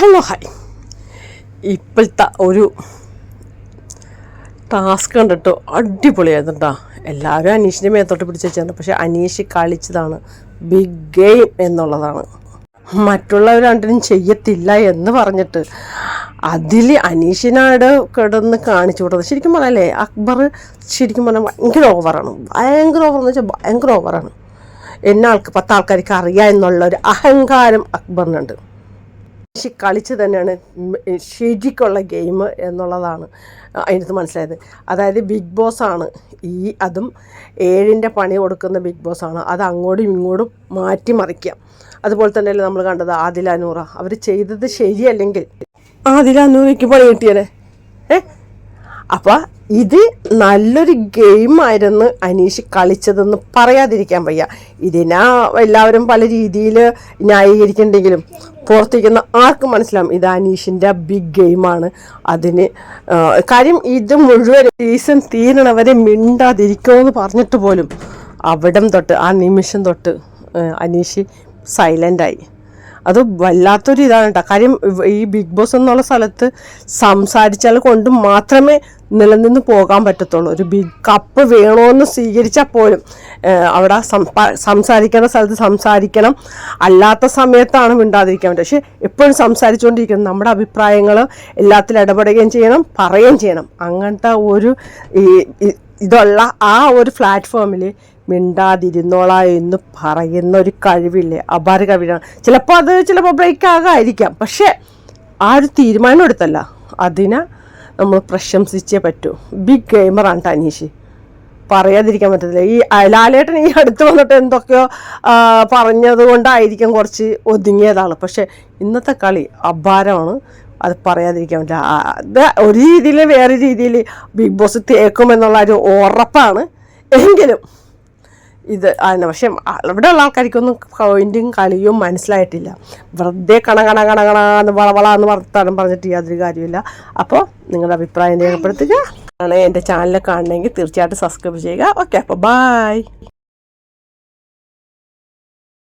Hello hi ഇപ്പോഴത്തെ ഒരു task കണ്ടിട്ട് അടിപൊളിയായിരുന്നു എല്ലാവരും അനീഷിന്റെ മേത്തോട്ട് പിടിച്ച് വെച്ചാണ് പക്ഷെ അനീഷ് കളിച്ചതാണ് ബിഗ് ഗെയിം എന്നുള്ളതാണ്. മറ്റുള്ളവർ രണ്ടിനും ചെയ്യത്തില്ല എന്ന് പറഞ്ഞിട്ട് അതിൽ അനീഷിനാട് കിടന്ന് കാണിച്ചു കൊടുത്തത്. ശരിക്കും പറഞ്ഞാലേ അക്ബർ ശരിക്കും പറഞ്ഞാൽ ഭയങ്കര ഓവറാണ് ഭയങ്കര ഓവർ എന്ന് വെച്ചാൽ ഭയങ്കര ഓവറാണ് എന്നെ ആൾക്ക് പത്ത് ആൾക്കാർക്ക് അറിയാം എന്നുള്ള ഒരു അഹങ്കാരം അക്ബറിനുണ്ട്. പക്ഷെ കളിച്ച് തന്നെയാണ് ശരിക്കുള്ള ഗെയിം എന്നുള്ളതാണ് അതിനകത്ത് മനസ്സിലായത്. അതായത് ബിഗ് ബോസ് ആണ്. ഈ അതും ഏഴിന്റെ പണി കൊടുക്കുന്ന ബിഗ് ബോസ് ആണ്. അത് അങ്ങോട്ടും ഇങ്ങോട്ടും മാറ്റി മറിക്കാം. അതുപോലെ തന്നെയല്ലേ നമ്മൾ കണ്ടത് ആദില നൂറ. അവർ ചെയ്തത് ശരിയല്ലെങ്കിൽ. ആദില നൂറയ്ക്ക് പണി കിട്ടിയല്ലേ? ഏ? അപ്പം ഇത് നല്ലൊരു ഗെയിമായിരുന്നു അനീഷ് കളിച്ചതെന്ന് പറയാതിരിക്കാൻ വയ്യ. ഇതിനാ എല്ലാവരും പല രീതിയിൽ ന്യായീകരിക്കണ്ടെങ്കിലും പുറത്തേക്കുന്ന ആർക്കും മനസ്സിലാവും ഇത് അനീഷിന്റെ ബിഗ് ഗെയിമാണ് അതിന് കാര്യം ഇത് മുഴുവൻ സീസൺ തീരണവരെ മിണ്ടാതിരിക്കുമെന്ന് പറഞ്ഞിട്ട് പോലും അവിടം തൊട്ട് ആ നിമിഷം തൊട്ട് അനീഷ് സൈലന്റായി അത് വല്ലാത്തൊരു ഇതാണ് കേട്ടോ കാര്യം ഈ ബിഗ് ബോസ് എന്നുള്ള സ്ഥലത്ത് സംസാരിച്ചാൽ കൊണ്ട് മാത്രമേ നിലനിന്ന് പോകാൻ പറ്റത്തുള്ളൂ. ഒരു ബിഗ് കപ്പ് വേണമെന്ന് സ്വീകരിച്ചാൽ പോലും അവിടെ സംസാരിക്കേണ്ട സ്ഥലത്ത് സംസാരിക്കണം. അല്ലാത്ത സമയത്താണ് മിണ്ടാതിരിക്കാൻ പറ്റുക. പക്ഷേ എപ്പോഴും സംസാരിച്ചുകൊണ്ടിരിക്കണം. നമ്മുടെ അഭിപ്രായങ്ങൾ എല്ലാത്തിലും ഇടപെടുകയും ചെയ്യണം പറയുകയും ചെയ്യണം. അങ്ങനത്തെ ഒരു ഈ- ഇതുള്ള ആ ഒരു പ്ലാറ്റ്ഫോമിൽ മിണ്ടാതിരുന്നോളാ എന്ന് പറയുന്ന ഒരു കഴിവില്ലേ? അപാര കഴിവാണ്. ചിലപ്പോൾ അത് ചിലപ്പോൾ ബ്രേക്ക് ആകാതിരിക്കാം. പക്ഷേ ആ ഒരു തീരുമാനം എടുത്തല്ല. അതിനെ നമ്മൾ പ്രശംസിച്ചേ പറ്റൂ. ബിഗ് ഗെയിമറാണ് അനീഷ് പറയാതിരിക്കാൻ പറ്റത്തില്ല. ഈ ലാലേട്ടൻ ഈ അടുത്ത് വന്നിട്ട് എന്തൊക്കെയോ പറഞ്ഞത് കൊണ്ടായിരിക്കും കുറച്ച് ഒതുങ്ങിയതാണ് പക്ഷേ ഇന്നത്തെ കളി അപാരമാണ്. അത് പറയാതിരിക്കാൻ പറ്റില്ല. അത് ഒരു രീതിയിൽ വേറെ രീതിയിൽ ബിഗ് ബോസ് തേക്കുമെന്നുള്ള ഒരു ഉറപ്പാണ്. എങ്കിലും ഇത് ആണ് പക്ഷെ ഇവിടെയുള്ള ആൾക്കാർക്കൊന്നും പോയിന്റും കളിയും മനസ്സിലായിട്ടില്ല. വെറുതെ കണ കണ കണ കണ എന്ന് വളവള വള എന്ന് വർത്താനം പറഞ്ഞിട്ട് യാതൊരു കാര്യമില്ല അപ്പോൾ നിങ്ങളുടെ അഭിപ്രായം രേഖപ്പെടുത്തുക. ആണ് എന്റെ ചാനൽ കാണണമെങ്കിൽ തീർച്ചയായിട്ടും സബ്സ്ക്രൈബ് ചെയ്യുക. ഓക്കെ അപ്പോൾ ബായ്